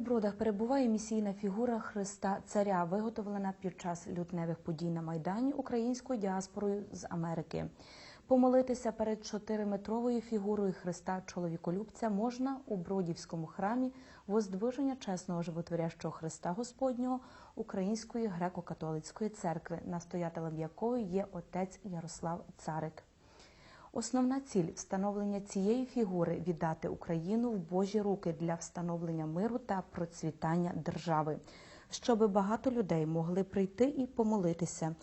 Бродах перебуває місійна фігура Христа Царя, виготовлена під час лютневих подій на Майдані українською діаспорою з Америки. Помолитися перед чотириметровою фігурою Христа чоловіколюбця можна у Бродівському храмі Воздвиження чесного животворящого Христа Господнього Української греко-католицької церкви, настоятелем якої є отець Ярослав Царик. Основна ціль встановлення цієї фігури віддати Україну в Божі руки для встановлення миру та процвітання держави, щоби багато людей могли прийти і помолитися,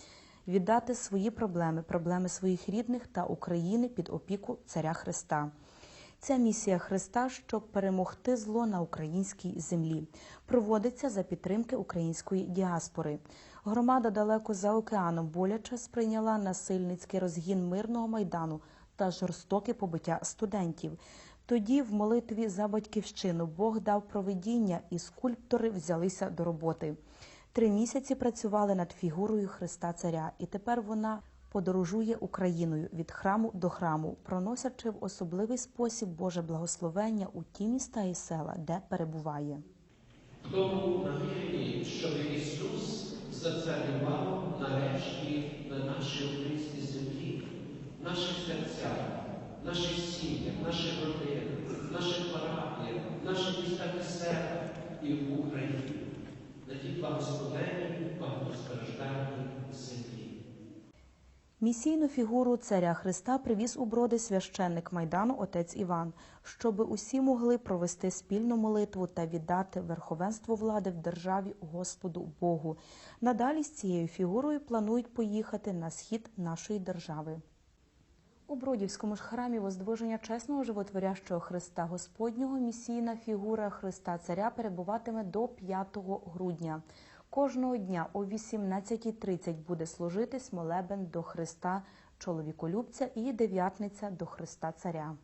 віддати свої проблеми, проблеми своїх рідних та України під опіку Царя Христа. Ця місія Христа, щоб перемогти зло на українській землі, проводиться за підтримки української діаспори. Громада далеко за океаном боляче сприйняла насильницький розгін мирного майдану та жорстоке побиття студентів. Тоді, в молитві за батьківщину, Бог дав провидіння, і скульптори взялися до роботи. Три місяці працювали над фігурою Христа Царя, і тепер вона подорожує Україною від храму до храму, проносячи в особливий спосіб Боже благословення у ті міста і села, де перебуває. Тому щоб Ісус зацарював нарешті на нашій українській землі, в наших серцях, наших сім'ях, наших родинах, наших парафіях, наших містах і селах і в Україні, на тій благословенній, багатостраждальній землі. Місійну фігуру царя Христа привіз у броди священник майдану отець Іван, щоби усі могли провести спільну молитву та віддати верховенство влади в державі Господу Богу. Надалі з цією фігурою планують поїхати на схід нашої держави. У Бродівському ж храмі Воздвиження чесного животворящого Христа Господнього місійна фігура Христа Царя перебуватиме до 5 грудня. Кожного дня о 18.30 буде служитись молебен до Христа чоловіколюбця і дев'ятниця до Христа Царя.